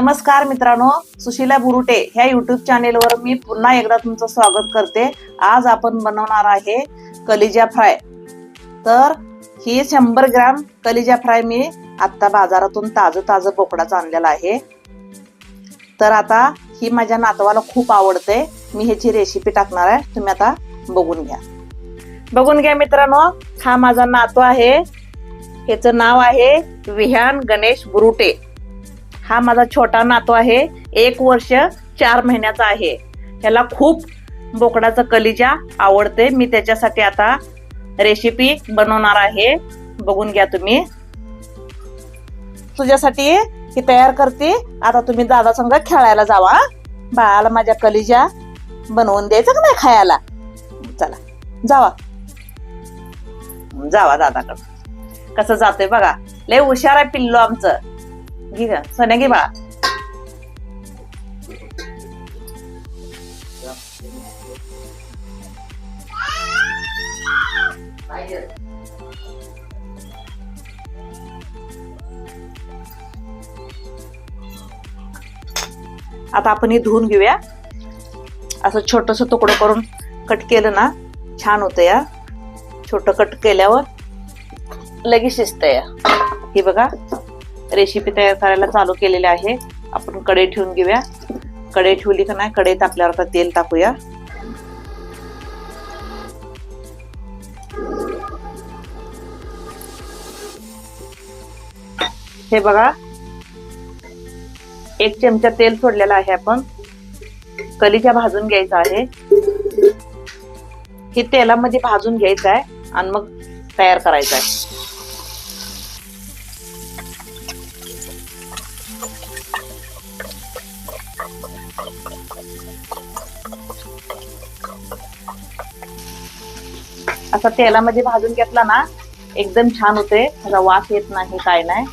नमस्कार मित्रांनो सुशीला बुरुटे ह्या युट्यूब चॅनेलवर मी पुन्हा एकदा तुमचं स्वागत करते. आज आपण बनवणार आहे कलिजा फ्राय. तर ही शंभर ग्रॅम कलिजा फ्राय मी आत्ता बाजारातून ताजं ताजं बोकडाचं आणलेलं आहे. तर आता ही माझ्या नातवाला खूप आवडते. मी ह्याची रेसिपी टाकणार आहे. तुम्ही आता बघून घ्या. बघून घ्या मित्रांनो हा माझा नातू आहे. ह्याचं नाव आहे विहान गणेश बुरुटे. हा माझा छोटा नातू आहे. एक वर्ष चार महिन्याचा आहे. त्याला खूप बोकडाचं कलिजा आवडते. मी त्याच्यासाठी आता रेसिपी बनवणार आहे. बघून घ्या तुम्ही. तुझ्यासाठी ही तयार करते. आता तुम्ही दादा संग खेळायला जावा. बाळाला माझ्या कलिजा बनवून द्यायचं का नाही खायला? चला जावा. जावा दादाकडं. कसं जातोय बघा. लय हुशार आहे पिल्लो आमचं. घे ग घे बाळा आता आपण हे धुवून घेऊया. असं छोटस तुकडं करून कट केलं ना छान होतं या. छोट कट केल्यावर लगेच शिजत या. हे बघा. रेसिपी तयार करायला चालू केलेली आहे. आपण कढई ठेवून घेऊया. कढई ठेवली का नाही? कडेत आपल्याला आता तेल टाकूया. हे बघा. एक चमचा तेल सोडलेला आहे आपण. कलीच्या भाजून घ्यायचा आहे. हे तेलामध्ये भाजून घ्यायचं आहे आणि मग तयार करायचं आहे. असा तेलामध्ये भाजून घेतला ना एकदम छान होते. त्याचा वास येत नाही काय नाही.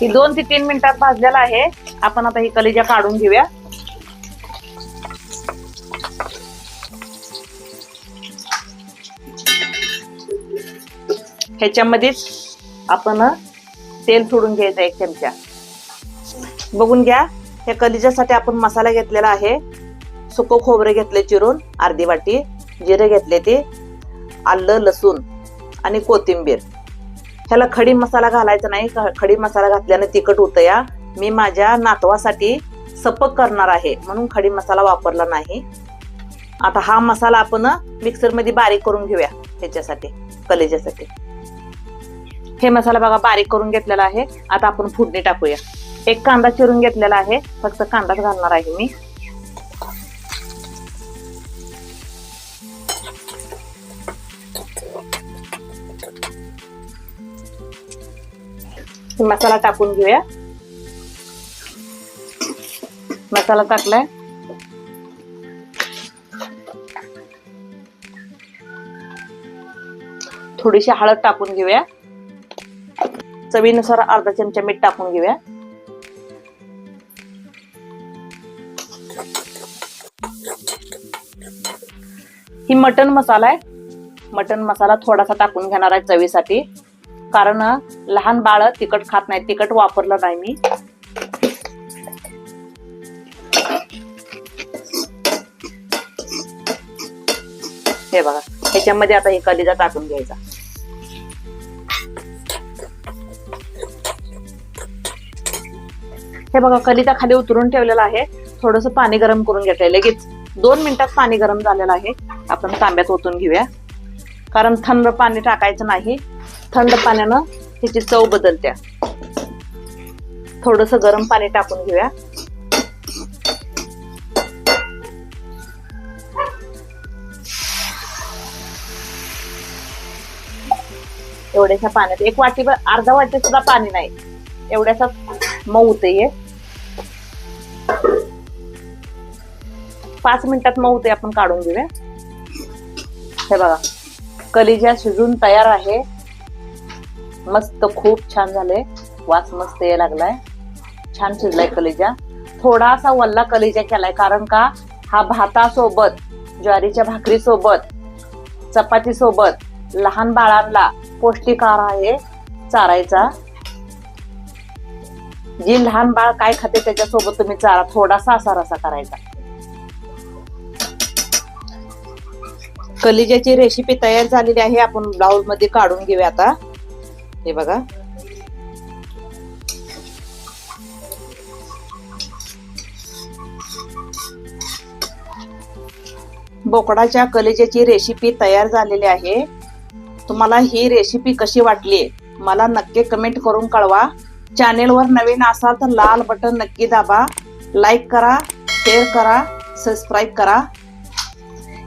ही दोन ते तीन मिनिटात भाजलेला आहे. आपण आता ही कलिजा काढून घेऊया. ह्याच्यामध्येच आपण तेल सोडून घ्यायचं एक चमचा. बघून घ्या हे कलिजासाठी आपण मसाला घेतलेला आहे. सुको खोबरे घेतले चिरून अर्धी वाटी जिरे घेतले ते आलं लसूण आणि कोथिंबीर. ह्याला खडी मसाला घालायचा नाही ख- खडी मसाला घातल्याने तिखट होतं या. मी माझ्या नातवासाठी सपक करणार आहे म्हणून खडी मसाला वापरला नाही. आता हा मसाला आपण मिक्सरमध्ये बारीक करून घेऊया त्याच्यासाठी कलेजासाठी. हे मसाला बघा बारीक करून घेतलेला आहे. आता आपण फोडणी टाकूया. एक कांदा चिरून घेतलेला आहे. फक्त कांदाच घालणार आहे मी. मसाला टाकून घेऊया. मसाला टाकलाय. थोडीशी हळद टाकून घेऊया. चवीनुसार अर्धा चमचा मीठ टाकून घेऊया. ही मटन मसाला आहे. मटन मसाला थोडासा टाकून घेणार आहे चवीसाठी. कारण लहान बाळ तिखट खात नाही तिखट वापरलं नाही मी. हे बघा ह्याच्यामध्ये आता हे कलिजा टाकून घ्यायचा. हे बघा कलिता खाली उतरून ठेवलेला आहे. थोडस पाणी गरम करून घेतलंय. लगेच दोन मिनिटात पाणी गरम झालेलं आहे. आपण तांब्यात ओतून घेऊया. कारण थंड पाणी टाकायचं नाही. थंड पाण्यानं त्याची चव बदलत्या. थोडस गरम पाणी टाकून घेऊया. एवढ्याशा पाण्यात. एक वाटी अर्धा वाटी सुद्धा पाणी नाही. एवढ्यासा मऊ होते पाच मिनिटात मऊ ते आपण काढून घेऊया. हे बघा कलिजा शिजून तयार आहे. मस्त खूप छान झाले वास मस्त यायला लागलाय. छान शिजलाय कलिजा. थोडासा वल्ला कलिजा केलाय कारण का हा भातासोबत ज्वारीच्या भाकरी सोबत चपाती सोबत लहान बाळांना पौष्टिक आहार आहे चारायचा. जी लहान बाळ काय खाते त्याच्यासोबत तुम्ही चारा थोडासा असा रसा करायचा. कलिजाची रेसिपी तयार झालेली आहे. आपण ब्लाउजमध्ये काढून घेऊया आता. हे बघा. बोकडाच्या कलेजेची रेसिपी तयार झालेली आहे. तुम्हाला ही रेसिपी कशी वाटली? मला नक्की कमेंट करून कळवा. चॅनेलवर नवीन असाल तर लाल बटन नक्की दाबा. लाईक करा शेअर करा सबस्क्राईब करा.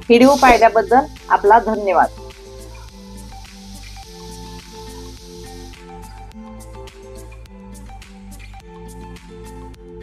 व्हिडिओ पाहिल्याबद्दल आपला धन्यवाद.